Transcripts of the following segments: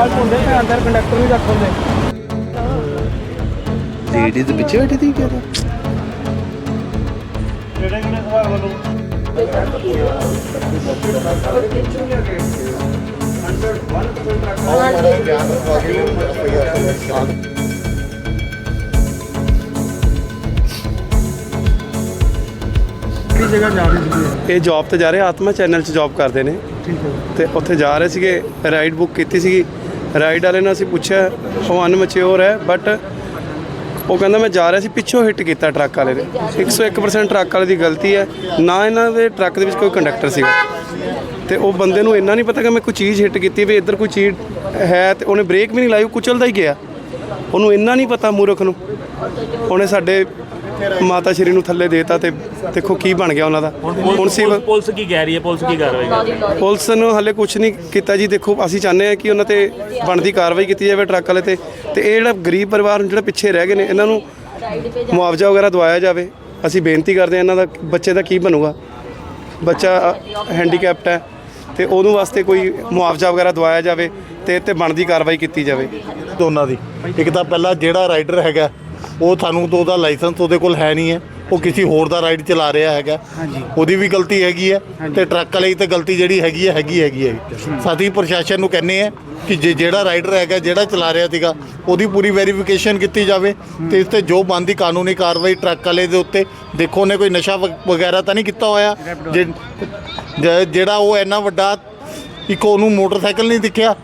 ਨਾਲ ਹੁੰਦੇ ਤੇ ਅੰਦਰ ਕੰਡਕਟਰ ਵੀ ਰੱਖ ਹੁੰਦੇ ਲੇਡੀ ਦੇ ਪਿੱਛੇ ਬੈਠੀ ਸੀ ਕਿਹਦਾ? ਕਿਹੜੀ ਜਗ੍ਹਾ ਜਾ ਰਹੇ ਸੀ ਇਹ ਜੌਬ ਤੇ ਜਾ ਰਹੇ ਆਤਮਾ ਚੈਨਲ 'ਚ ਜੌਬ ਕਰਦੇ ਨੇ। ਠੀਕ ਹੈ। ਤੇ ਉੱਥੇ ਜਾ ਰਹੇ ਸੀਗੇ ਰਾਈਡ ਬੁੱਕ ਕੀਤੀ ਸੀਗੀ। ਰਾਈਡ ਵਾਲੇ ਨਾਲ ਅਸੀਂ ਪੁੱਛਿਆ, ਉਹ ਅਨਮੈਚਿਓਰ ਹੈ ਬਟ ਉਹ ਕਹਿੰਦਾ ਮੈਂ ਜਾ ਰਿਹਾ ਸੀ, ਪਿੱਛੋਂ ਹਿੱਟ ਕੀਤਾ ਟਰੱਕ ਵਾਲੇ ਨੇ 101% ਟਰੱਕ ਵਾਲੇ ਦੀ ਗਲਤੀ ਹੈ, ਨਾ ਇਹਨਾਂ ਦੇ ਟਰੱਕ ਦੇ ਵਿੱਚ ਕੋਈ ਕੰਡਕਟਰ ਸੀਗਾ। ਤੇ ਉਹ ਬੰਦੇ ਨੂੰ ਇੰਨਾ ਨਹੀਂ ਪਤਾ ਕਿ ਮੈਂ ਕੋਈ ਚੀਜ਼ ਹਿੱਟ ਕੀਤੀ, ਵੀ ਇੱਧਰ ਕੋਈ ਚੀਜ਼ ਹੈ ਤੇ ਉਹਨੇ ਬ੍ਰੇਕ ਵੀ ਨਹੀਂ ਲਾਈ, ਉਹ ਕੁਚਲਦਾ ਹੀ ਗਿਆ। ਉਹਨੂੰ ਇੰਨਾ ਨਹੀਂ ਪਤਾ ਮੂਰਖ ਨੂੰ। ਉਹਨੇ ਸਾਡੇ ਮਾਤਾ ਸ਼੍ਰੀ ਨੂੰ ਥੱਲੇ ਦੇਤਾ ਤੇ ਦੇਖੋ ਕੀ ਬਣ ਗਿਆ ਉਹਨਾਂ ਦਾ। ਹੁਣ ਸਿਵਲ ਪੁਲਿਸ ਕੀ ਕਹਿ ਰਹੀ ਹੈ? ਪੁਲਿਸ ਕੀ ਕਾਰਵਾਈ ਕਰ ਰਹੀ ਹੈ? ਪੁਲਿਸ ਨੂੰ ਹਲੇ ਕੁਝ ਨਹੀਂ ਕੀਤਾ ਜੀ। ਦੇਖੋ ਅਸੀਂ ਚਾਹੁੰਦੇ ਹਾਂ ਕਿ ਉਹਨਾਂ ਤੇ ਬਣਦੀ ਕਾਰਵਾਈ ਕੀਤੀ ਜਾਵੇ ਟਰੱਕ ਵਾਲੇ ਤੇ। ਤੇ ਇਹ ਜਿਹੜਾ ਗਰੀਬ ਪਰਿਵਾਰ ਨੂੰ ਜਿਹੜਾ ਪਿੱਛੇ ਰਹਿ ਗਏ ਨੇ ਇਹਨਾਂ ਨੂੰ ਮੁਆਵਜ਼ਾ ਵਗੈਰਾ ਦਵਾਇਆ ਜਾਵੇ। ਅਸੀਂ ਬੇਨਤੀ ਕਰਦੇ ਹਾਂ ਇਹਨਾਂ ਦਾ ਬੱਚੇ ਦਾ ਕੀ ਬਣੂਗਾ। ਬੱਚਾ ਹੈਂਡੀਕੈਪਟ ਹੈ ਤੇ ਉਹਨੂੰ ਵਾਸਤੇ ਕੋਈ ਮੁਆਵਜ਼ਾ ਵਗੈਰਾ ਦਵਾਇਆ ਜਾਵੇ ਤੇ ਇਹ ਤੇ ਬਣਦੀ ਕਾਰਵਾਈ ਕੀਤੀ ਜਾਵੇ। ਦੋਨਾਂ ਦੀ। ਇੱਕ ਤਾਂ ਪਹਿਲਾਂ ਜਿਹੜਾ ਰਾਈਡਰ ਹੈਗਾ ਉਹ ਸਾਨੂੰ ਤੋਂ ਉਹਦਾ ਲਾਇਸੈਂਸ ਉਹਦੇ ਕੋਲ ਹੈ ਨਹੀਂ ਹੈ। ਉਹ ਕਿਸੇ ਹੋਰ ਦਾ ਰਾਈਡ ਚਲਾ ਰਿਹਾ ਹੈਗਾ। ਉਹਦੀ ਵੀ ਗਲਤੀ ਹੈਗੀ ਹੈ ਤੇ ਟਰੱਕ ਵਾਲੇ ਦੀ ਤੇ ਗਲਤੀ ਜਿਹੜੀ ਹੈਗੀ ਹੈ ਹੈਗੀ ਹੈਗੀ ਹੈ। ਸਾਥੀ ਪ੍ਰਸ਼ਾਸਨ ਨੂੰ ਕਹਿੰਨੇ ਆ ਕਿ ਜੇ ਜਿਹੜਾ ਰਾਈਡਰ ਹੈਗਾ ਜਿਹੜਾ ਚਲਾ ਰਿਹਾ ਸੀਗਾ ਉਹਦੀ ਪੂਰੀ ਵੈਰੀਫਿਕੇਸ਼ਨ ਕੀਤੀ ਜਾਵੇ ਤੇ ਇਸ ਤੇ ਜੋ ਬਣਦੀ ਕਾਨੂੰਨੀ ਕਾਰਵਾਈ ਟਰੱਕ ਵਾਲੇ ਦੇ ਉੱਤੇ ਦੇਖੋ ਉਹਨੇ ਕੋਈ ਨਸ਼ਾ ਵਗੈਰਾ ਤਾਂ ਨਹੀਂ ਕੀਤਾ ਹੋਇਆ। ਜਿਹੜਾ ਉਹ ਇੰਨਾ ਵੱਡਾ ਇੱਕ ਉਹਨੂੰ ਮੋਟਰਸਾਈਕਲ ਨਹੀਂ ਦਿਖਿਆ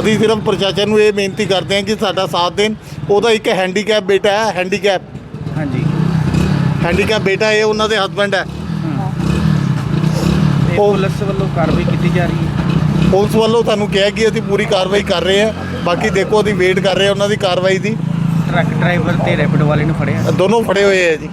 ਅਸੀਂ ਸਿਰਫ ਪ੍ਰਸ਼ਾਸਨ ਨੂੰ ਇਹ ਬੇਨਤੀ ਕਰਦੇ ਹਾਂ ਕਿ ਸਾਡਾ ਸਾਥ ਦੇਣ ਉਹਦਾ ਇੱਕ ਹੈਂਡੀਕੈਪ ਬੇਟਾ ਹੈ ਹੈਂਡੀਕੈਪ ਹਾਂਜੀ। ਹੈਂਡੀਕੈਪ ਬੇਟਾ ਇਹ ਉਹਨਾਂ ਦੇ ਹਸਬੰਡ ਹੈ। ਤੇ ਉਹ- ਪੁਲਿਸ ਵੱਲੋਂ ਕਾਰਵਾਈ ਕੀਤੀ ਜਾ ਰਹੀ ਹੈ? ਪੁਲਿਸ ਵੱਲੋਂ ਤੁਹਾਨੂੰ ਕਿਹਾ ਕਿ ਅਸੀਂ ਪੂਰੀ ਕਾਰਵਾਈ ਕਰ ਰਹੇ ਹਾਂ। ਬਾਕੀ ਦੇਖੋ ਅਸੀਂ ਵੇਟ ਕਰ ਰਹੇ ਹਾਂ ਉਹਨਾਂ ਦੀ ਕਾਰਵਾਈ ਦੀ। ਟਰੱਕ ਡਰਾਈਵਰ ਤੇ ਰੈਪਿਡ ਵਾਲੇ ਨੂੰ ਫੜਿਆ। ਦੋਨੋਂ ਫੜੇ ਹੋਏ ਹੈ ਜੀ।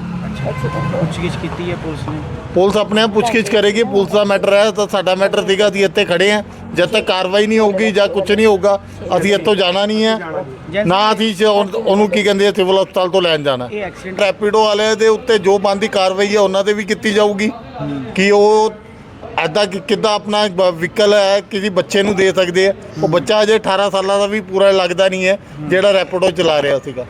ਪੁੱਛਗਿੱਛ ਕੀਤੀ ਹੈ ਪੁਲਿਸ ਨੇ? ਪੁਲਿਸ ਆਪਣੇ ਆਪ ਪੁੱਛਗਿੱਛ ਕਰੇਗੀ ਪੁਲਿਸ ਦਾ ਮੈਟਰ ਹੈ ਤਾਂ ਸਾਡਾ ਮੈਟਰ ਸੀਗਾ ਅਸੀਂ ਇੱਥੇ ਖੜੇ ਹਾਂ। ਜਦ ਤੱਕ ਕਾਰਵਾਈ ਨਹੀਂ ਹੋਊਗੀ ਜਾਂ ਕੁਝ ਨਹੀਂ ਹੋਊਗਾ ਅਸੀਂ ਇੱਥੋਂ ਜਾਣਾ ਨਹੀਂ ਹੈ। ਨਾ ਅਸੀਂ ਜ- ਉਹਨ- ਉਹਨੂੰ ਕੀ ਕਹਿੰਦੇ ਆ ਸਿਵਲ ਹਸਪਤਾਲ ਤੋਂ ਲੈਣ ਜਾਣਾ। ਇਹ ਐਕਸੀਡੈਂਟ ਰੈਪਿਡੋ ਦੇ ਉੱਤੇ ਜੋ ਬੰਦੀ ਕਾਰਵਾਈ ਹੈ ਉਹਨਾਂ ਤੇ ਵੀ ਕੀਤੀ ਜਾਊਗੀ। ਕਿ ਉਹ ਐਦਾਂ ਕਿ ਕਿੱਦਾਂ ਆਪਣਾ ਵਹੀਕਲ ਹੈ ਕਿਸੇ ਬੱਚੇ ਨੂੰ ਦੇ ਸਕਦੇ ਆ। ਉਹ ਬੱਚਾ ਅਜੇ 18 ਸਾਲਾਂ ਦਾ ਵੀ ਪੂਰਾ ਲੱਗਦਾ ਨਹੀਂ ਹੈ ਜਿਹੜਾ ਰੈਪਿਡੋ ਚਲਾ ਰਿਹਾ ਸੀਗਾ।